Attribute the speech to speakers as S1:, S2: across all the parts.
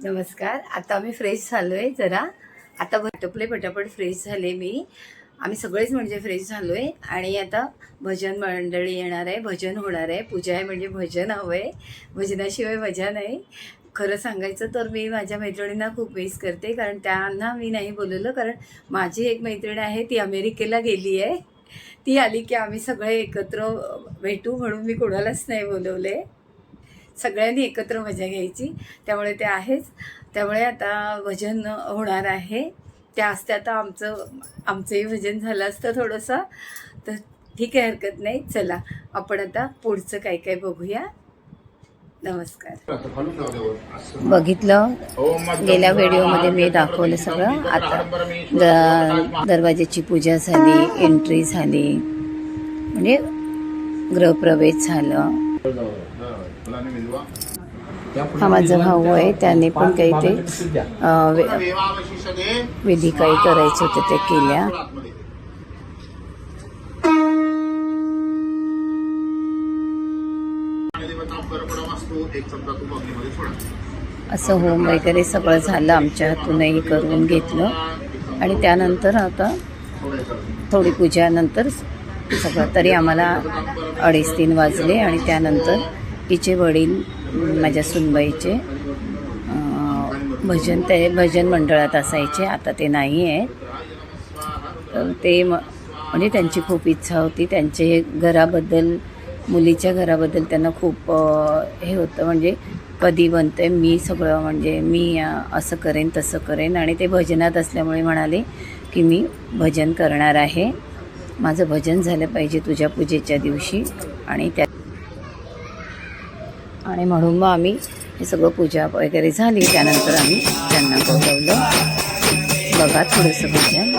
S1: नमस्कार. आता आम्ही फ्रेश झालो आहे जरा. आता भटपले पटापट फ्रेश झाले मी. आम्ही सगळेच म्हणजे फ्रेश झालो आहे आणि आता भजन मंडळी येणार आहे. भजन होणार आहे. पूजा आहे म्हणजे भजन हवं आहे भजनाशिवाय मजा नाही. खरं सांगायचं तर मी माझ्या मैत्रिणींना खूप मिस करते. कारण त्यांना मी नाही बोलवलं. कारण माझी एक मैत्रीण आहे ती अमेरिकेला गेली आहे. ती आली की आम्ही सगळे एकत्र भेटू म्हणून मी कोणालाच नाही बोलवले. सगळ्यांनी एकत्र मजा घ्यायची. त्यामुळे ते आहेच. त्यामुळे आता भजन होणार आहे. त्या असत्या आता आमचं आमचंही भजन झालं असतं थोडंसं. तर ठीक आहे हरकत नाही. चला आपण आता पुढचं काय काय बघूया. नमस्कार. बघितलं. गेल्या व्हिडिओमध्ये मी दाखवलं सगळं. आता द दरवाजाची पूजा झाली एंट्री झाली. म्हणजे गृहप्रवेश झालं. हा माझा भाऊ आहे त्याने पण काही ते विधी काही करायचे होते ते केल्या असं होम वगैरे सगळं झालं आमच्या हातूनही करून घेतलं. आणि त्यानंतर आता थोडी पूजानंतर सगळं तरी आम्हाला अडीच तीन वाजले आणि त्यानंतर तिचे वडील माझ्या सुनबाईचे भजन ते भजन मंडळात असायचे. आता ते नाही आहेत तर ते म म्हणजे त्यांची खूप इच्छा होती. त्यांचे घराबद्दल मुलीच्या घराबद्दल त्यांना खूप हे होतं. म्हणजे कधी बनते मी सगळं म्हणजे मी असं करेन तसं करेन. आणि ते भजनात असल्यामुळे म्हणाले की मी भजन करणार आहे. माझं भजन झालं पाहिजे तुझ्या पूजेच्या दिवशी. आणि त्या आणि म्हणून मग आम्ही हे सगळं पूजा वगैरे झाली. त्यानंतर आम्ही त्यांना बोलवलं. बघा थोडंसं पूजन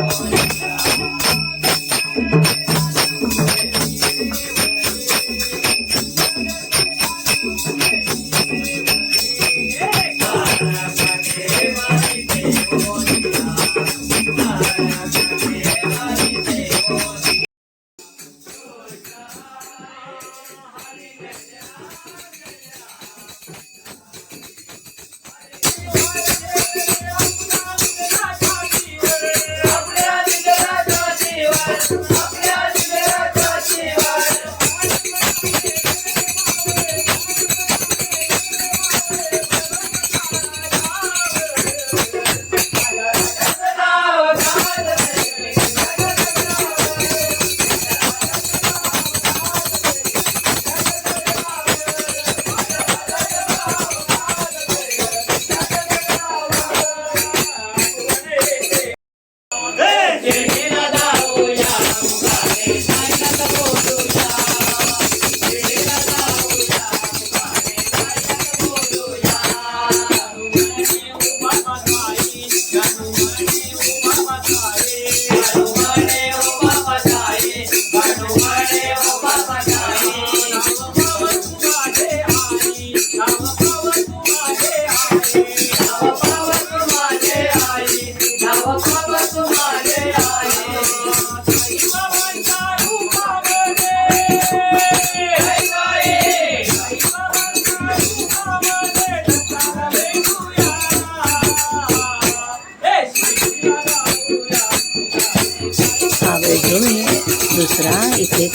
S1: दुसरा इथे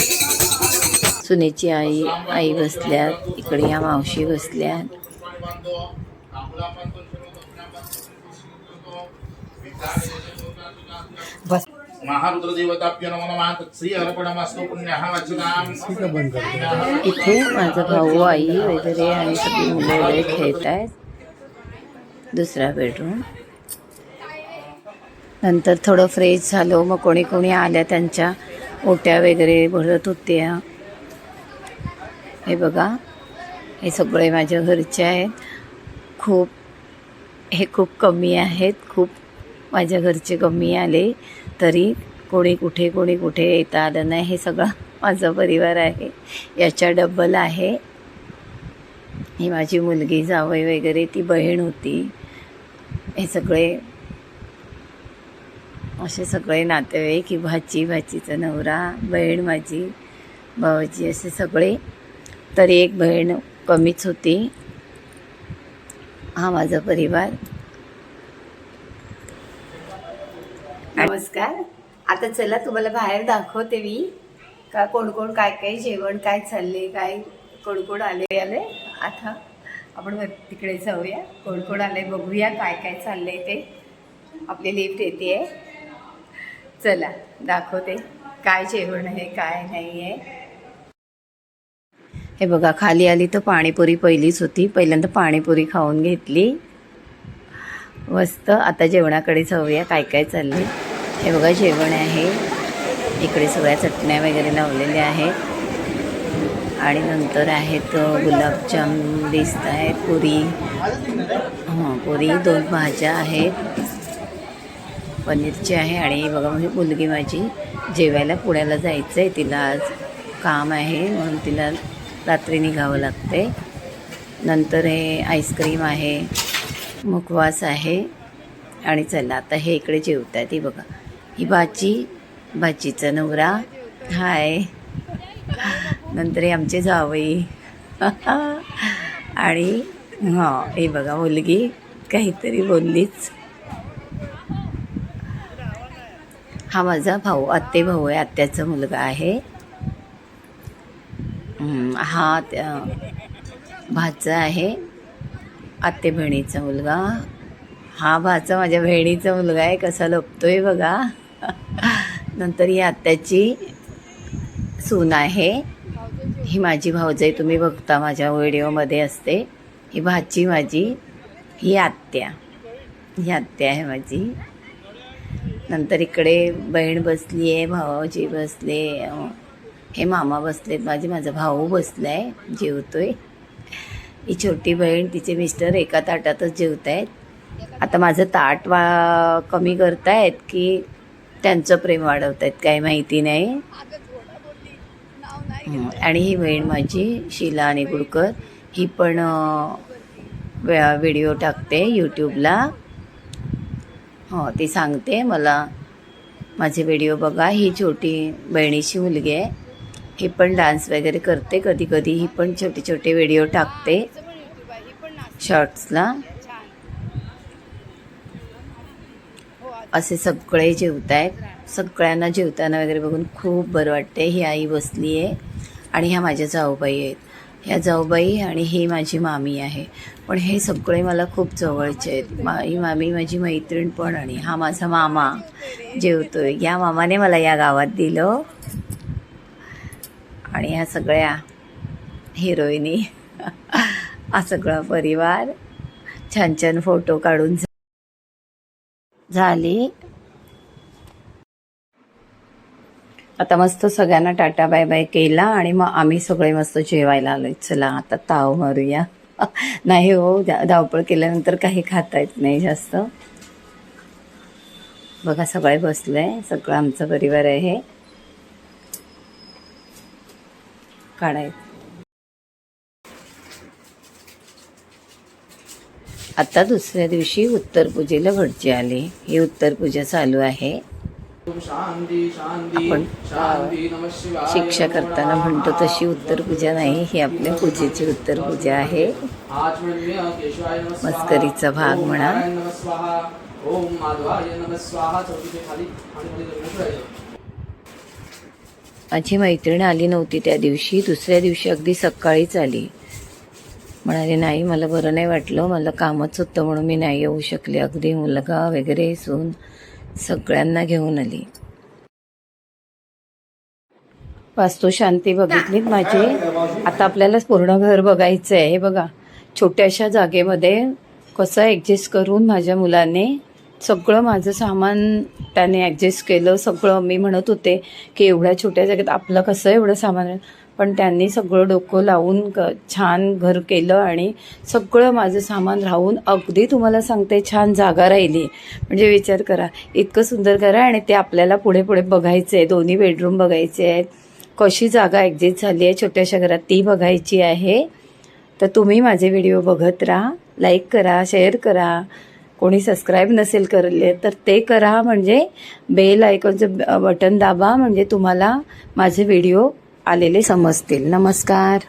S1: सुनेची आई आई बसल्यात इकडे या मावशी बसल्यात. बस. इथे माझा भाऊ आई वगैरे आणि सगळी मुलं वगैरे खेळत आहेत. दुसरा बेडरूम नंतर थोडं फ्रेश झालो मग कोणी कोणी आल्या त्यांच्या ओट्या वगैरे भरत होत्या. हे बघा हे सगळे माझ्या घरचे आहेत. खूप हे खूप कमी आहेत. खूप माझ्या घरचे कमी आले तरी कोणी कुठे कोणी कुठे येता आलं नाही हे सगळं माझा परिवार आहे. याच्या डबल आहे. ही माझी मुलगी जावई वगैरे ती बहीण होती. हे सगळे असे सगळे नातेवाईक की भाची भाचीचा नवरा बहीण माझी भावाची असे सगळे. तरी एक बहीण कमीच होती. हा माझा परिवार. नमस्कार. आता चला तुम्हाला बाहेर दाखवते मी. का कोण कोण काय काय जेवण काय चालले काय कोण कोण आले आले? आता आपण तिकडे जाऊया. कोण कोण आले बघूया काय काय चाललंय ते. आपली लिफ्ट येते. आहे चला दाखवते. काय जेवण आहे काय नाही आहे हे बघा खाली आली तर पाणीपुरी पहिलीच होती. पहिल्यांदा पाणीपुरी खाऊन घेतली. मस्त आता जेवणाकडे जाऊया काय काय चालले हे बघा जेवण आहे. इकडे सगळ्या चटण्या वगैरे लावलेल्या आहेत. आणि नंतर आहेत गुलाबजाम दिसत आहेत पुरी. हां पुरी दोन भाज्या आहेत. पनीरची आहे आणि बघा म्हणजे मुलगी माझी जेवायला पुण्याला जायचं आहे तिला आज काम आहे म्हणून तिला रात्री निघावं लागते नंतर हे आईस्क्रीम आहे मुखवास आहे आणि चला आता हे इकडे जेवत आहे ती बघा. ही भाची भाचीचा नवरा. हाय. नंतर हे आमचे जावई. आणि हां हे बघा मुलगी काहीतरी बोललीच. हा माझा भाऊ आत्ते भाऊ आहे आत्याचा मुलगा आहे. हा त्या भाचा आहे आत्ते बहिणीचा मुलगा. हा भाचा माझ्या बहिणीचा मुलगा आहे कसा लपतोय बघा. नंतर ही आत्याची सून आहे. ही माझी भाऊजाई तुम्ही बघता माझ्या व्हिडिओमध्ये असते. ही भाची माझी ही आत्या. ही आत्या आहे माझी. नंतर इकडे बहीण बसली आहे भावाजी बसले हे मामा बसलेत माझे माझा भाऊ बसला आहे जेवतो जेवतोय. ही छोटी बहीण तिचे मिस्टर एका ताटातच जेवत आहेत आता माझं ताट वा कमी करतायत की त्यांचं प्रेम वाढवत आहेत काही माहिती नाही. आणि ही बहीण माझी शीला आणि गुडकर ही पण व्हिडिओ टाकते यूट्यूबला हो ती सांगते मला. माझे व्हिडिओ बघा ही छोटी बहिणीची मुलगी आहे. ही पण डान्स वगैरे करते कधी कधी. ही पण छोटे छोटे व्हिडिओ टाकते. शॉर्ट्सला असे सगळे जेवत आहेत सगळ्यांना जेवताना वगैरे बघून खूप बरं वाटते ही आई बसली आहे आणि ह्या माझ्या जाऊबाई आहेत. ह्या जाऊबाई आणि ही माझी मामी आहे. पण हे सगळे मला खूप जवळचे आहेत. माई मामी माझी मैत्रीण पण आणि हा माझा मामा जेवतोय या मामाने मला या गावात दिलं. आणि ह्या सगळ्या हिरोईनी हा सगळा परिवार छान छान फोटो काढून झाले झाली. आता मस्त सगळ्यांना टाटा बाय बाय केला आणि मग आम्ही सगळे मस्त जेवायला आलोय. चला आता ताव मारूया. नाही हो धा- धावपळ केल्यानंतर काही खाता येत नाही जास्त. बघा सगळे बसलंय. सगळं आमचा परिवार आहे. काढाय. आता दुसऱ्या दिवशी उत्तर पूजेला भटजी आले. ही उत्तर पूजा चालू आहे. आपण शिक्षा करताना म्हणतो तशी उत्तर पूजा नाही ही आपल्या पूजेची उत्तर पूजा आहे. मस्करीचा भाग म्हणा.
S2: ओम.
S1: माझी मैत्रीण आली नव्हती त्या दिवशी दुसऱ्या दिवशी अगदी सकाळीच आली म्हणाले नाही मला बरं नाही वाटलं मला कामच होतं म्हणून मी नाही येऊ शकले अगदी मुलगा वगैरे सून सगळ्यांना घेऊन आली. वास्तुशांती बघितलीत माझी. आता आपल्याला पूर्ण घर बघायचं आहे हे बघा छोट्याशा जागेमध्ये कसं ॲडजस्ट करून माझ्या मुलाने सगळं माझं सामान त्याने ॲडजस्ट केलं. सगळं मी म्हणत होते की एवढ्या छोट्या जागेत आपलं कसं एवढं सामान पण त्यांनी सगळं डोकं लावून क छान घर केलं आणि सगळं माझं सामान राहून अगदी तुम्हाला सांगते छान जागा राहिली. म्हणजे विचार करा इतकं सुंदर करा आणि ते आपल्याला पुढे पुढे बघायचं आहे. दोन्ही बेडरूम बघायचे आहेत. कशी जागा ॲडजस्ट झाली आहे छोट्याशा घरात ती बघायची आहे. तर तुम्ही माझे व्हिडिओ बघत राहा लाईक करा शेअर करा. कोणी सबस्क्राईब नसेल करले तर ते करा. म्हणजे बेल आयकॉनचं बटन दाबा. म्हणजे तुम्हाला माझे व्हिडिओ आलेले समजतील. नमस्कार.